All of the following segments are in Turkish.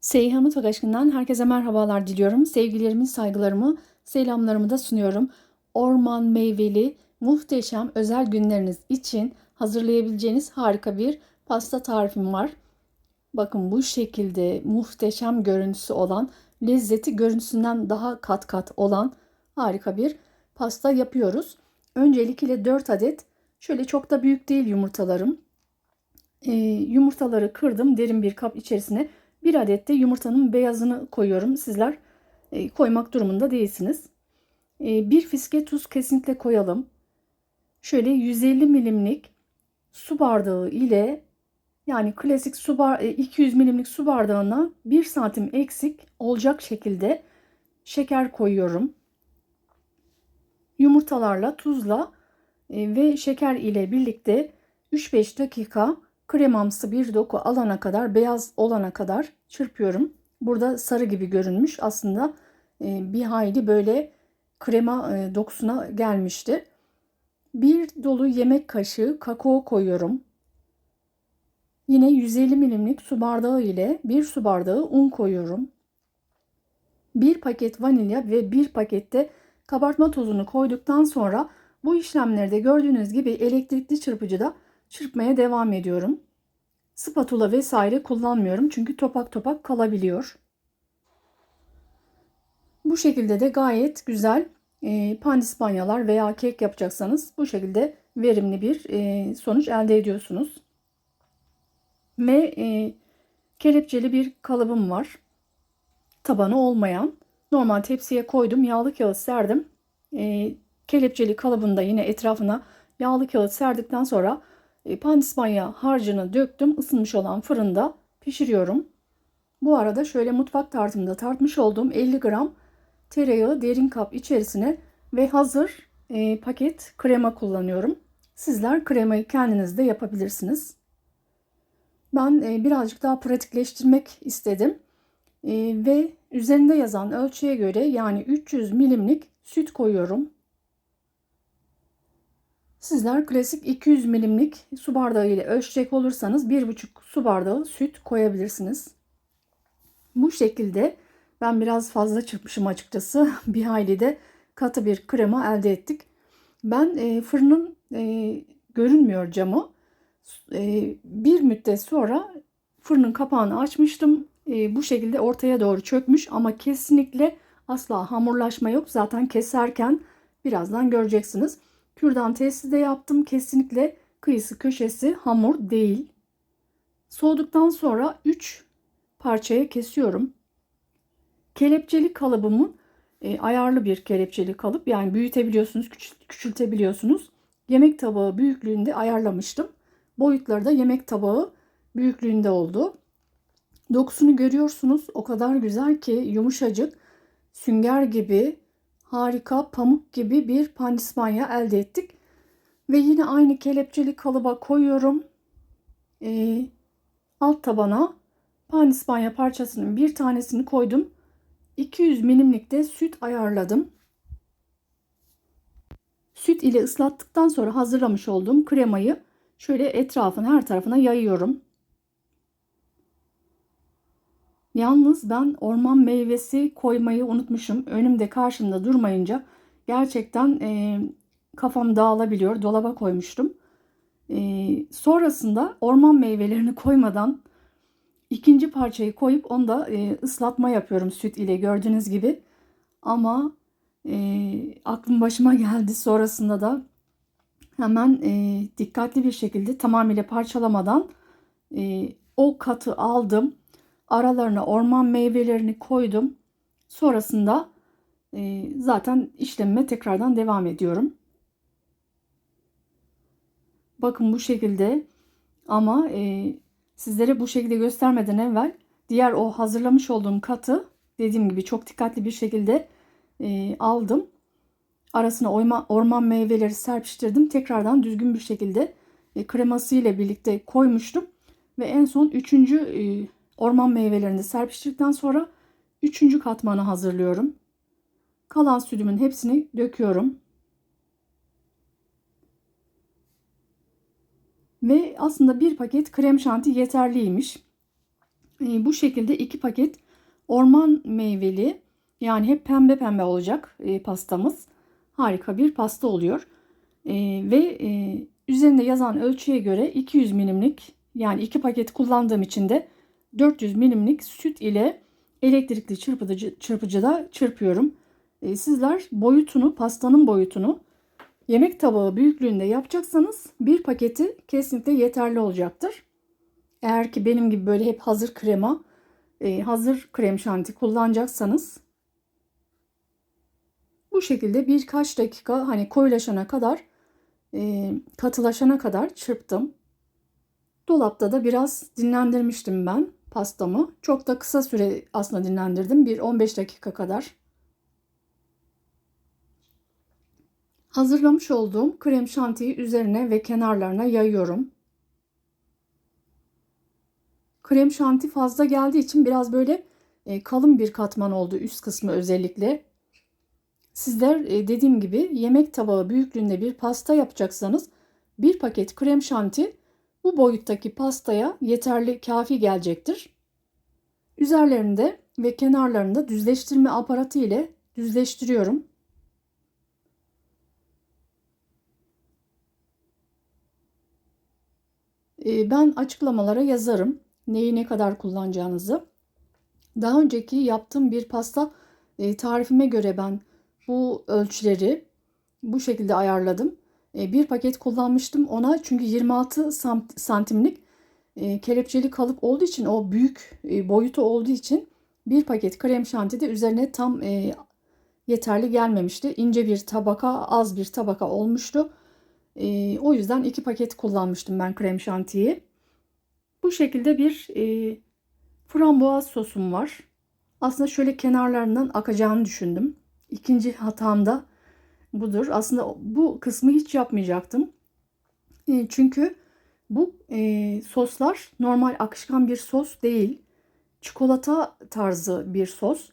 Seyhan Mutfak Aşkı'ndan herkese merhabalar diliyorum. Sevgilerimi, saygılarımı, selamlarımı da sunuyorum. Orman meyveli, muhteşem özel günleriniz için hazırlayabileceğiniz harika bir pasta tarifim var. Bakın bu şekilde muhteşem görüntüsü olan, lezzeti görüntüsünden daha kat kat olan harika bir pasta yapıyoruz. Öncelikle 4 adet şöyle çok da büyük değil yumurtalarım. Ee, yumurtaları kırdım derin bir kap içerisine. Bir adet de yumurtanın beyazını koyuyorum. Sizler e, koymak durumunda değilsiniz. E, bir fiske tuz kesinlikle koyalım. Şöyle 150 milimlik su bardağı ile yani klasik su bar 200 milimlik su bardağına 1 santim eksik olacak şekilde şeker koyuyorum. Yumurtalarla, tuzla e, ve şeker ile birlikte 3-5 dakika kremamsı bir doku alana kadar, beyaz olana kadar çırpıyorum. Burada sarı gibi görünmüş. Aslında e, bir hayli böyle krema e, dokusuna gelmişti. Bir dolu yemek kaşığı kakao koyuyorum. Yine 150 milimlik su bardağı ile bir su bardağı un koyuyorum. Bir paket vanilya ve bir pakette kabartma tozunu koyduktan sonra bu işlemleri de gördüğünüz gibi elektrikli çırpıcıda çırpmaya devam ediyorum. Spatula vesaire kullanmıyorum çünkü topak topak kalabiliyor. Bu şekilde de gayet güzel e, pandispanyalar veya kek yapacaksanız bu şekilde verimli bir e, sonuç elde ediyorsunuz. Ve e, kelepçeli bir kalıbım var. Tabanı olmayan. Normal tepsiye koydum. Yağlı kağıt serdim. E, kelepçeli kalıbında yine etrafına yağlı kağıt serdikten sonra pandispanya harcını döktüm. Isınmış olan fırında pişiriyorum. Bu arada şöyle mutfak tartımda tartmış olduğum 50 gram tereyağı derin kap içerisine ve hazır e, paket krema kullanıyorum. Sizler kremayı kendiniz de yapabilirsiniz. Ben e, birazcık daha pratikleştirmek istedim. E, ve üzerinde yazan ölçüye göre yani 300 milimlik süt koyuyorum. Sizler klasik 200 milimlik su bardağı ile ölçecek olursanız 1,5 su bardağı süt koyabilirsiniz. Bu şekilde ben biraz fazla çırpmışım açıkçası. Bir hayli de katı bir krema elde ettik. Ben e, fırının e, görünmüyor camı. E, bir müddet sonra fırının kapağını açmıştım. E, bu şekilde ortaya doğru çökmüş ama kesinlikle asla hamurlaşma yok. Zaten keserken birazdan göreceksiniz. Kürdan testi de yaptım. Kesinlikle kıyısı köşesi hamur değil. Soğuduktan sonra 3 parçaya kesiyorum. Kelepçeli kalıbımın e, ayarlı bir kelepçeli kalıp yani büyütebiliyorsunuz, küçültebiliyorsunuz. Yemek tabağı büyüklüğünde ayarlamıştım. Boyutları da yemek tabağı büyüklüğünde oldu. Dokusunu görüyorsunuz. O kadar güzel ki yumuşacık, sünger gibi harika pamuk gibi bir pandispanya elde ettik. Ve yine aynı kelepçeli kalıba koyuyorum. Ee, alt tabana pandispanya parçasının bir tanesini koydum. 200 milimlikte süt ayarladım. Süt ile ıslattıktan sonra hazırlamış olduğum kremayı şöyle etrafına her tarafına yayıyorum. Yalnız ben orman meyvesi koymayı unutmuşum. Önümde karşımda durmayınca gerçekten e, kafam dağılabiliyor. Dolaba koymuştum. E, sonrasında orman meyvelerini koymadan ikinci parçayı koyup onda e, ıslatma yapıyorum süt ile gördüğünüz gibi. Ama e, aklım başıma geldi sonrasında da hemen e, dikkatli bir şekilde tamamıyla parçalamadan e, o katı aldım Aralarına orman meyvelerini koydum. Sonrasında e, zaten işlemime tekrardan devam ediyorum. Bakın bu şekilde ama e, sizlere bu şekilde göstermeden evvel diğer o hazırlamış olduğum katı dediğim gibi çok dikkatli bir şekilde e, aldım. Arasına oyma, orman meyveleri serpiştirdim. Tekrardan düzgün bir şekilde e, kreması ile birlikte koymuştum. Ve en son üçüncü e, Orman meyvelerini serpiştirdikten sonra üçüncü katmanı hazırlıyorum. Kalan sütümün hepsini döküyorum. Ve aslında bir paket krem şanti yeterliymiş. E, bu şekilde iki paket orman meyveli yani hep pembe pembe olacak e, pastamız. Harika bir pasta oluyor. E, ve e, üzerinde yazan ölçüye göre 200 milimlik yani iki paket kullandığım için de 400 milimlik süt ile elektrikli çırpıcı, çırpıcıda çırpıyorum. E, sizler boyutunu, pastanın boyutunu yemek tabağı büyüklüğünde yapacaksanız bir paketi kesinlikle yeterli olacaktır. Eğer ki benim gibi böyle hep hazır krema, e, hazır krem şanti kullanacaksanız bu şekilde birkaç dakika hani koyulaşana kadar e, katılaşana kadar çırptım. Dolapta da biraz dinlendirmiştim ben pastamı. Çok da kısa süre aslında dinlendirdim. Bir 15 dakika kadar. Hazırlamış olduğum krem şantiyi üzerine ve kenarlarına yayıyorum. Krem şanti fazla geldiği için biraz böyle e, kalın bir katman oldu üst kısmı özellikle. Sizler e, dediğim gibi yemek tabağı büyüklüğünde bir pasta yapacaksanız bir paket krem şanti bu boyuttaki pastaya yeterli kafi gelecektir. Üzerlerinde ve kenarlarında düzleştirme aparatı ile düzleştiriyorum. E, ben açıklamalara yazarım neyi ne kadar kullanacağınızı. Daha önceki yaptığım bir pasta e, tarifime göre ben bu ölçüleri bu şekilde ayarladım. E, bir paket kullanmıştım ona çünkü 26 santimlik e, kelepçeli kalıp olduğu için o büyük boyutu olduğu için bir paket krem şanti de üzerine tam yeterli gelmemişti. İnce bir tabaka az bir tabaka olmuştu. O yüzden iki paket kullanmıştım ben krem şantiyi. Bu şekilde bir e, frambuaz sosum var. Aslında şöyle kenarlarından akacağını düşündüm. İkinci hatam da budur. Aslında bu kısmı hiç yapmayacaktım. E, çünkü bu e, soslar normal akışkan bir sos değil. Çikolata tarzı bir sos.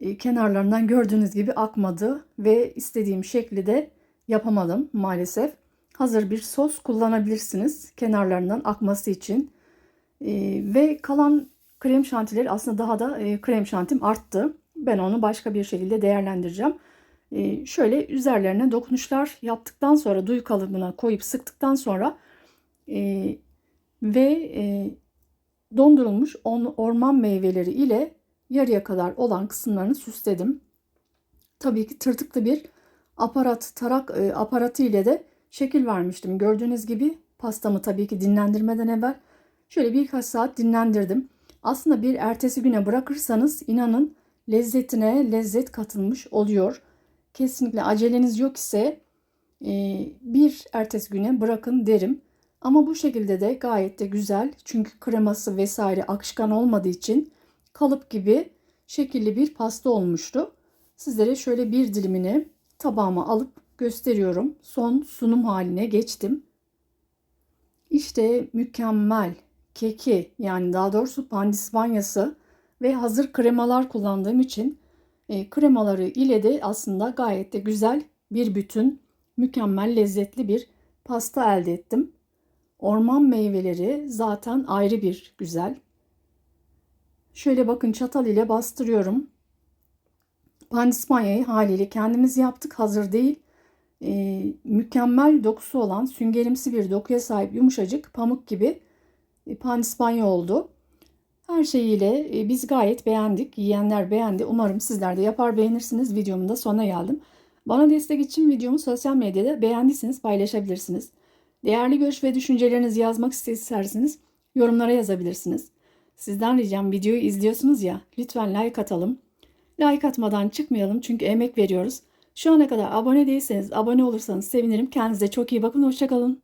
E, kenarlarından gördüğünüz gibi akmadı ve istediğim şekli de yapamadım maalesef. Hazır bir sos kullanabilirsiniz kenarlarından akması için. E, ve kalan krem şantileri aslında daha da e, krem şantim arttı. Ben onu başka bir şekilde değerlendireceğim. E, şöyle üzerlerine dokunuşlar yaptıktan sonra duyu kalıbına koyup sıktıktan sonra e, ve e, dondurulmuş on, orman meyveleri ile yarıya kadar olan kısımlarını süsledim. Tabii ki tırtıklı bir aparat, tarak e, aparatı ile de şekil vermiştim. Gördüğünüz gibi pastamı tabii ki dinlendirmeden evvel Şöyle birkaç saat dinlendirdim. Aslında bir ertesi güne bırakırsanız inanın lezzetine lezzet katılmış oluyor. Kesinlikle aceleniz yok ise e, bir ertesi güne bırakın derim. Ama bu şekilde de gayet de güzel. Çünkü kreması vesaire akışkan olmadığı için kalıp gibi şekilli bir pasta olmuştu. Sizlere şöyle bir dilimini tabağıma alıp gösteriyorum. Son sunum haline geçtim. İşte mükemmel keki yani daha doğrusu pandispanyası ve hazır kremalar kullandığım için e, kremaları ile de aslında gayet de güzel bir bütün mükemmel lezzetli bir pasta elde ettim. Orman meyveleri zaten ayrı bir güzel. Şöyle bakın çatal ile bastırıyorum. Pandispanyayı haliyle kendimiz yaptık hazır değil. E, mükemmel dokusu olan süngerimsi bir dokuya sahip yumuşacık pamuk gibi e, pandispanya oldu. Her şeyiyle e, biz gayet beğendik. Yiyenler beğendi. Umarım sizler de yapar beğenirsiniz. Videomun da sonuna geldim. Bana destek için videomu sosyal medyada beğendiyseniz paylaşabilirsiniz. Değerli görüş ve düşüncelerinizi yazmak isterseniz yorumlara yazabilirsiniz. Sizden ricam videoyu izliyorsunuz ya lütfen like atalım. Like atmadan çıkmayalım çünkü emek veriyoruz. Şu ana kadar abone değilseniz abone olursanız sevinirim. Kendinize çok iyi bakın. Hoşçakalın.